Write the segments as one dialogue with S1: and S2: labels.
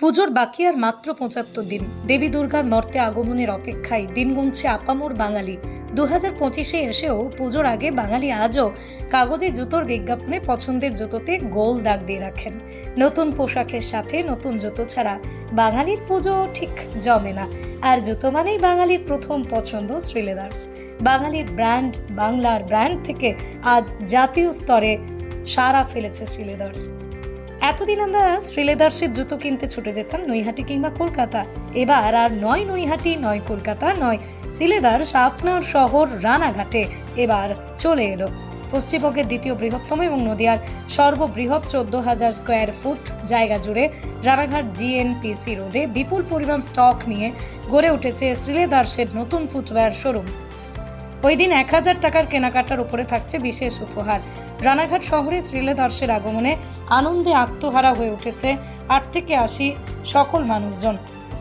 S1: পুজোর বাকি আর মাত্র পঁচাত্তর দিন। দেবী দুর্গার মর্তে আগমনের অপেক্ষায় দিন গুনছে আপামোর বাঙালি। দু হাজার পঁচিশে এসেও পুজোর আগে বাঙালি আজও কাগজে জুতোর বিজ্ঞাপনে পছন্দের জুতোতে গোল দাগ দিয়ে রাখেন। নতুন পোশাকের সাথে নতুন জুতো ছাড়া বাঙালির পুজো ঠিক জমে না। আর জুতো মানেই বাঙালির প্রথম পছন্দ শ্রীলেদার্স। বাঙালির ব্র্যান্ড, বাংলার ব্র্যান্ড থেকে আজ জাতীয় স্তরে সারা ফেলেছে শ্রীলেদার্স। এতদিন আমরা শ্রীলেদার্সের জুতো কিনতে ছুটে যেতাম নৈহাটি কিংবা কলকাতা। এবার আর নয় নৈহাটি, নয় কলকাতা, নয় সিলেদার্স আপনার শহর রানাঘাটে। এবার চলে এলো পশ্চিমবঙ্গের দ্বিতীয় বৃহত্তম এবং নদিয়ার সর্ববৃহৎ চোদ্দ হাজার স্কোয়ার ফুট জায়গা জুড়ে রানাঘাট জিএনপিসি রোডে বিপুল পরিমাণ স্টক নিয়ে গড়ে উঠেছে শ্রীলেদার্সের নতুন ফুটওয়্যার শোরুম। ওই দিন এক হাজার টাকার কেনাকাটার উপরে থাকছে বিশেষ উপহার। রানাঘাট শহরে শ্রীলেদার্সের আগমনে আনন্দে আত্মহারা হয়ে উঠেছে আট থেকে আশি সকল মানুষজন।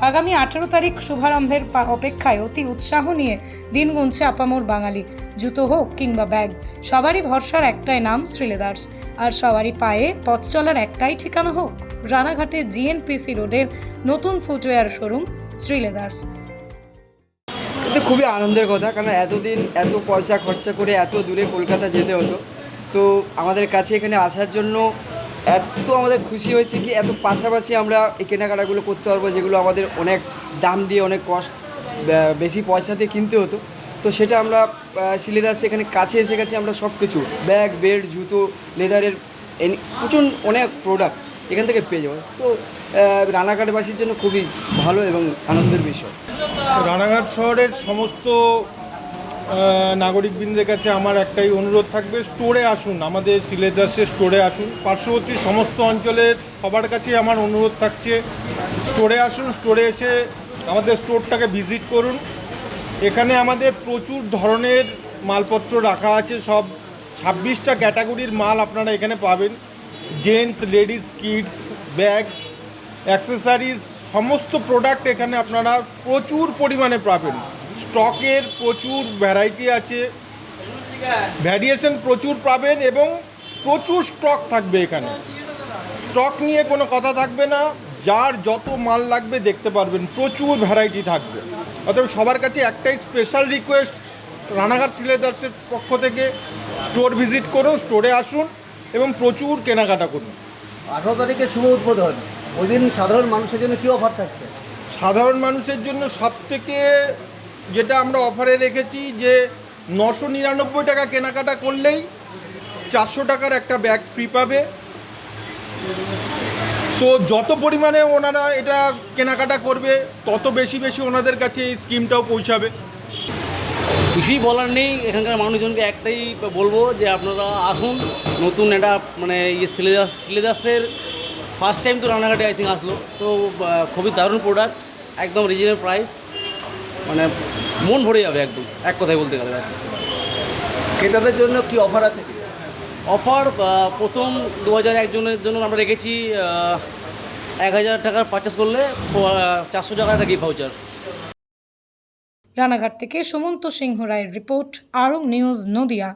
S1: আগামী আঠেরো তারিখ শুভারম্ভের অপেক্ষায় অতি উৎসাহ নিয়ে দিন গুনছে আপামোর বাঙালি। জুতো হোক কিংবা ব্যাগ, সবারই ভরসার একটাই নাম শ্রীলেদার্স আর সবারই পায়ে পথ চলার একটাই ঠিকানা হোক রানাঘাটে জিএনপিসি রোডের নতুন ফুটওয়্যার শোরুম শ্রীলেদার্স
S2: কিন্তু খুবই আনন্দের কথা কারণ এতদিন এত পয়সা খরচা করে এত দূরে কলকাতা যেতে হতো। তো আমাদের কাছে এখানে আসার জন্য এত আমাদের খুশি হয়েছে কি, এত পাশাপাশি আমরা এই কেনাকাটাগুলো করতে পারব, যেগুলো আমাদের অনেক দাম দিয়ে, অনেক কষ্ট বেশি পয়সা দিয়ে কিনতে হতো। তো সেটা আমরা শিলিদাস এখানে কাছে এসে গেছে আমরা সব কিছু ব্যাগ বেল্ট জুতো, লেদারের প্রচুর অনেক প্রোডাক্ট এখান থেকে পেয়ে যাব। তো রানাঘাটবাসীর জন্য খুবই ভালো এবং আনন্দের বিষয়।
S3: রানাঘাট শহরের সমস্ত নাগরিকবৃন্দের কাছে আমার একটাই অনুরোধ থাকবে, স্টোরে আসুন, আমাদের সিলেদাসের স্টোরে আসুন। পার্শ্ববর্তী সমস্ত অঞ্চলের সবার কাছে আমার অনুরোধ থাকছে, স্টোরে আসুন, স্টোরে এসে আমাদের স্টোরটাকে ভিজিট করুন। এখানে আমাদের প্রচুর ধরনের মালপত্র রাখা আছে, সব ছাব্বিশটা ক্যাটাগরির মাল আপনারা এখানে পাবেন। Gents, ladies, kids, bag, accessories, সমস্ত প্রোডাক্ট এখানে আপনারা প্রচুর পরিমাণে পাবেন। স্টকের প্রচুর ভ্যারাইটি আছে। ভ্যারিয়েশন প্রচুর পাবেন এবং প্রচুর স্টক থাকবে এখানে। স্টক নিয়ে কোনো কথা থাকবে না। যার যত মাল লাগবে দেখতে পারবেন প্রচুর ভ্যারাইটি থাকবে। অতএব সবার কাছে একটাই স্পেশাল রিকোয়েস্ট রানাঘাট সিলেদার্সের পক্ষ থেকে স্টোর ভিজিট করুন স্টোরে আসুন এবং প্রচুর কেনাকাটা করুন।
S4: আঠারো তারিখে শুভ উদ্বোধন। ওই দিন সাধারণ মানুষের জন্য কী অফার থাকছে?
S3: সাধারণ মানুষের জন্য সব থেকে যেটা আমরা অফারে রেখেছি যে নশো নিরানব্বই টাকা কেনাকাটা করলেই চারশো টাকার একটা ব্যাগ ফ্রি পাবে। তো যত পরিমাণে ওনারা এটা কেনাকাটা করবে, তত বেশি বেশি ওনাদের কাছে এই স্কিমটাও পৌঁছাবে।
S5: কিছুই বলার নেই, এখানকার মানুষজনকে একটাই বলব যে আপনারা আসুন, নতুন এটা মানে ইয়ে সিলেদাস সিলেদাসের ফার্স্ট টাইম তো রান্নাঘাটে আই থিঙ্ক আসলো। তো খুবই দারুণ প্রোডাক্ট একদম রিজনেবল প্রাইস মানে মন ভরে যাবে একদম এক কথায় বলতে গেলে ব্যাস।
S4: ক্রেতাদের জন্য কি অফার আছে কি?
S5: অফার প্রথম দু হাজার একজনের জন্য আমরা রেখেছি এক হাজার টাকার পারচেস করলে চারশো টাকার একটা গিফট ভাউচার
S1: রানাঘাট থেকে সুমন্ত সিংহ রায়ের রিপোর্ট আরং নিউজ নদিয়া।